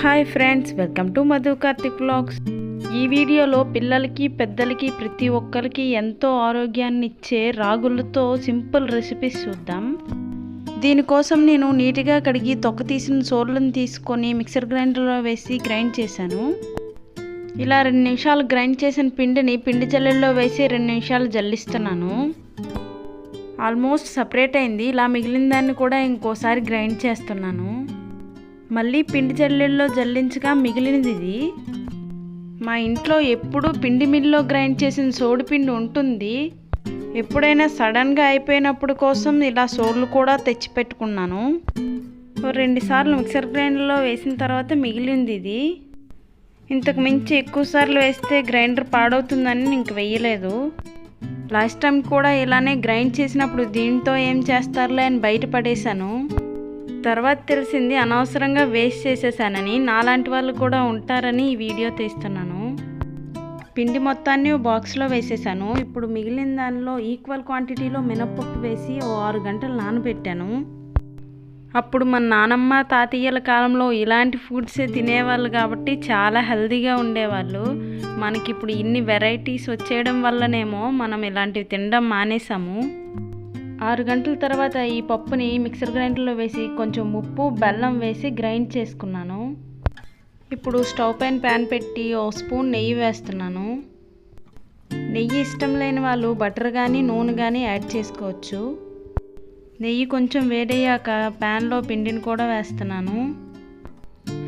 Hi friends welcome to Madhu Karthik blogs ఈ వీడియోలో పిల్లలకి పెద్దలకి ప్రతి ఒక్కరికి ఎంతో ఆరోగ్యాన్ని ఇచ్చే రాగులతో సింపుల్ రెసిపీస్ చూద్దాం. దీనికోసం నేను నీట్గా కడిగి తొక్క తీసిన సోర్లను తీసుకొని మిక్సర్ గ్రైండర్లో వేసి గ్రైండ్ చేశాను. ఇలా రెండు నిమిషాలు గ్రైండ్ చేసిన పిండిని పిండి జల్లెల్లో వేసి రెండు నిమిషాలు జల్లిస్తున్నాను. ఆల్మోస్ట్ సపరేట్ అయింది. ఇలా మిగిలిన దాన్ని కూడా ఇంకోసారి గ్రైండ్ చేస్తున్నాను. మళ్ళీ పిండి జల్లెల్లో జల్లించగా మిగిలినది ఇది. మా ఇంట్లో ఎప్పుడూ పిండి మిల్లో గ్రైండ్ చేసిన సోడిపిండి ఉంటుంది. ఎప్పుడైనా సడన్గా అయిపోయినప్పుడు కోసం ఇలా సోర్లు కూడా తెచ్చిపెట్టుకున్నాను. రెండుసార్లు రెండు సార్లు మిక్సర్ గ్రైండర్లో వేసిన తర్వాత మిగిలింది ఇది. ఇంతకు మించి ఎక్కువ సార్లు వేస్తే గ్రైండర్ పాడవుతుందని ఇంక వెయ్యలేదు. లాస్ట్ టైం కూడా ఇలానే గ్రైండ్ చేసినప్పుడు దీంతో ఏం చేస్తారులే అని బయటపడేశాను తర్వాత తెలిసింది అనవసరంగా వేస్ట్ చేసేసానని. నాలాంటి వాళ్ళు కూడా ఉంటారని ఈ వీడియో తీస్తున్నాను. పిండి మొత్తాన్ని బాక్స్లో వేసేసాను. ఇప్పుడు మిగిలిన దానిలో ఈక్వల్ క్వాంటిటీలో మినప్పప్పు వేసి ఓ ఆరు గంటలు నానబెట్టాను. అప్పుడు మన నానమ్మ తాతయ్యల కాలంలో ఇలాంటి ఫుడ్సే తినేవాళ్ళు కాబట్టి చాలా హెల్దీగా ఉండేవాళ్ళు. మనకి ఇప్పుడు ఇన్ని వెరైటీస్ వచ్చేయడం వల్లనేమో మనం ఇలాంటివి తినడం మానేసాము ఆరు గంటల తర్వాత ఈ పప్పుని మిక్సర్ గ్రైండర్లో వేసి కొంచెం ఉప్పు బెల్లం వేసి గ్రైండ్ చేసుకున్నాను. ఇప్పుడు స్టవ్ పైన ప్యాన్ పెట్టి ఓ స్పూన్ నెయ్యి వేస్తున్నాను. నెయ్యి ఇష్టం లేని వాళ్ళు బటర్ కానీ నూనె కానీ యాడ్ చేసుకోవచ్చు. నెయ్యి కొంచెం వేడయ్యాక ప్యాన్లో పిండిని కూడా వేస్తున్నాను.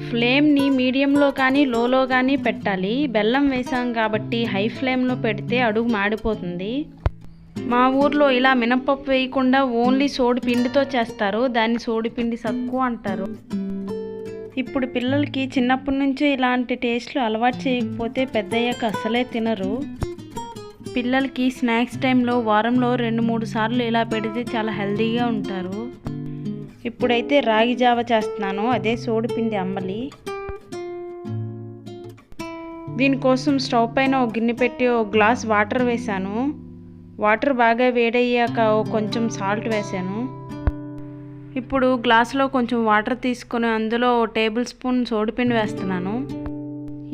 ఫ్లేమ్ని మీడియంలో కానీ లోలో కానీ పెట్టాలి. బెల్లం వేసాం కాబట్టి హై ఫ్లేమ్లో పెడితే అడుగు మాడిపోతుంది. మా ఊర్లో ఇలా మినపప్పు వేయకుండా ఓన్లీ సోడి పిండితో చేస్తారు. దాన్ని సోడి పిండి సక్కు అంటారు. ఇప్పుడు పిల్లలకి చిన్నప్పటి నుంచే ఇలాంటి టేస్ట్లు అలవాటు చేయకపోతే పెద్దయ్యాక అసలే తినరు. పిల్లలకి స్నాక్స్ టైంలో వారంలో రెండు మూడు సార్లు ఇలా పెడితే చాలా హెల్తీగా ఉంటారు. ఇప్పుడైతే రాగి జావ చేస్తున్నాను. అదే సోడిపిండి అంబలి. దీనికోసం స్టవ్ పైన ఒక గిన్నె పెట్టి ఒక గ్లాస్ వాటర్ వేశాను. వాటర్ బాగా వేడయ్యాక కొంచెం సాల్ట్ వేసాను. ఇప్పుడు గ్లాసులో కొంచెం వాటర్ తీసుకొని అందులో టేబుల్ స్పూన్ సోడిపిండి వేస్తున్నాను.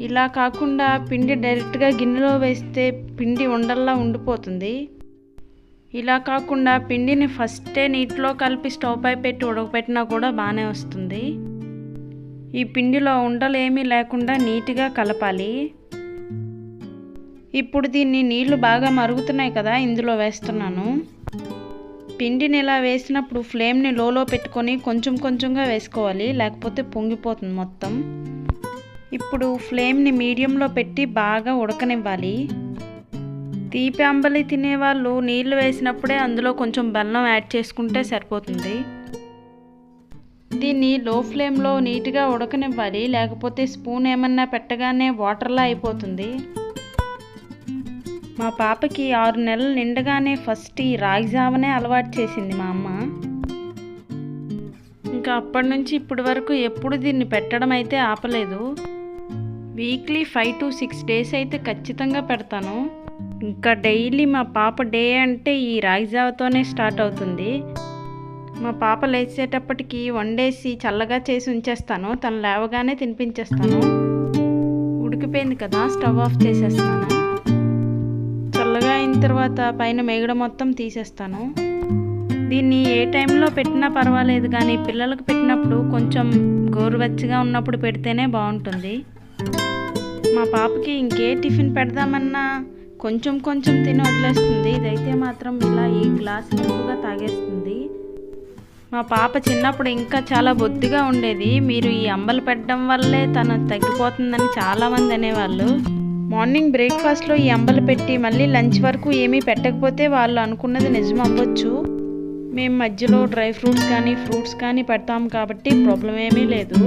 ఇలా కాకుండా పిండి డైరెక్ట్గా గిన్నెలో వేస్తే పిండి ఉండల్లా ఉండిపోతుంది. ఇలా కాకుండా పిండిని ఫస్టే నీటిలో కలిపి స్టవ్ పై పెట్టి ఉడకపెట్టినా కూడా బాగానే వస్తుంది. ఈ పిండిలో ఉండలేమీ లేకుండా నీట్గా కలపాలి. ఇప్పుడు దీన్ని నీళ్ళు బాగా మరుగుతున్నాయి కదా ఇందులో వేస్తున్నాను. పిండిని ఇలా వేసినప్పుడు ఫ్లేమ్ని లోలో పెట్టుకొని కొంచెం కొంచెంగా వేసుకోవాలి లేకపోతే పొంగిపోతుంది మొత్తం. ఇప్పుడు ఫ్లేమ్ని మీడియంలో పెట్టి బాగా ఉడకనివ్వాలి. తీపి అంబలి తినేవాళ్ళు నీళ్ళు వేసినప్పుడే అందులో కొంచెం బెల్లం యాడ్ చేసుకుంటే సరిపోతుంది. దీన్ని లో ఫ్లేమ్లో నీట్గా ఉడకనివ్వాలి లేకపోతే స్పూన్ ఏమన్నా పెట్టగానే వాటర్లా అయిపోతుంది. మా పాపకి ఆరు నెలలు నిండగానే ఫస్ట్ ఈ రాగి జావనే అలవాటు చేసింది మా అమ్మ. ఇంకా అప్పటి నుంచి ఇప్పటి వరకు ఎప్పుడు దీన్ని పెట్టడం అయితే ఆపలేదు. Weekly five to six days అయితే ఖచ్చితంగా పెడతాను. ఇంకా డైలీ మా పాప డే అంటే ఈ రాగి జావతోనే స్టార్ట్ అవుతుంది. మా పాప లేచేటప్పటికి వండేసి చల్లగా చేసి ఉంచేస్తాను. తను లేవగానే తినిపించేస్తాను. ఉడికిపోయింది కదా స్టవ్ ఆఫ్ చేసేస్తాను. అయిన తర్వాత పైన మేగడ మొత్తం తీసేస్తాను. దీన్ని ఏ టైంలో పెట్టినా పర్వాలేదు కానీ పిల్లలకు పెట్టినప్పుడు కొంచెం గోరువెచ్చగా ఉన్నప్పుడు పెడితేనే బాగుంటుంది. మా పాపకి ఇంకే టిఫిన్ పెడదామన్నా కొంచెం కొంచెం తిని వదిలేస్తుంది. ఇదైతే మాత్రం ఇలా ఈ గ్లాస్ నింపుగా తాగేస్తుంది. మా పాప చిన్నప్పుడు ఇంకా చాలా బొద్దుగా ఉండేది. మీరు ఈ అంబలు పెట్టడం వల్లే తను తగ్గిపోతుందని చాలామంది అనేవాళ్ళు. మార్నింగ్ బ్రేక్ఫాస్ట్లో ఈ అంబలు పెట్టి మళ్ళీ లంచ్ వరకు ఏమీ పెట్టకపోతే వాళ్ళు అనుకున్నది నిజం అవ్వచ్చు. మేము మధ్యలో డ్రై ఫ్రూట్స్ కానీ ఫ్రూట్స్ కానీ పెడతాం కాబట్టి ప్రాబ్లం ఏమీ లేదు.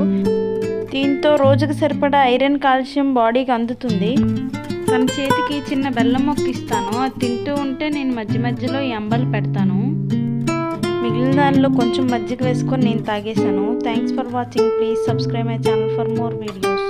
దీంతో రోజుకు సరిపడా ఐరన్ కాల్షియం బాడీకి అందుతుంది. తన చేతికి చిన్న బెల్లం మొక్క ఇస్తాను. అది తింటూ ఉంటే నేను మధ్య మధ్యలో ఈ అంబలు పెడతాను. మిగిలిన దానిలో కొంచెం మజ్జిగ వేసుకొని నేను తాగేశాను. Thanks for watching please subscribe my channel for more videos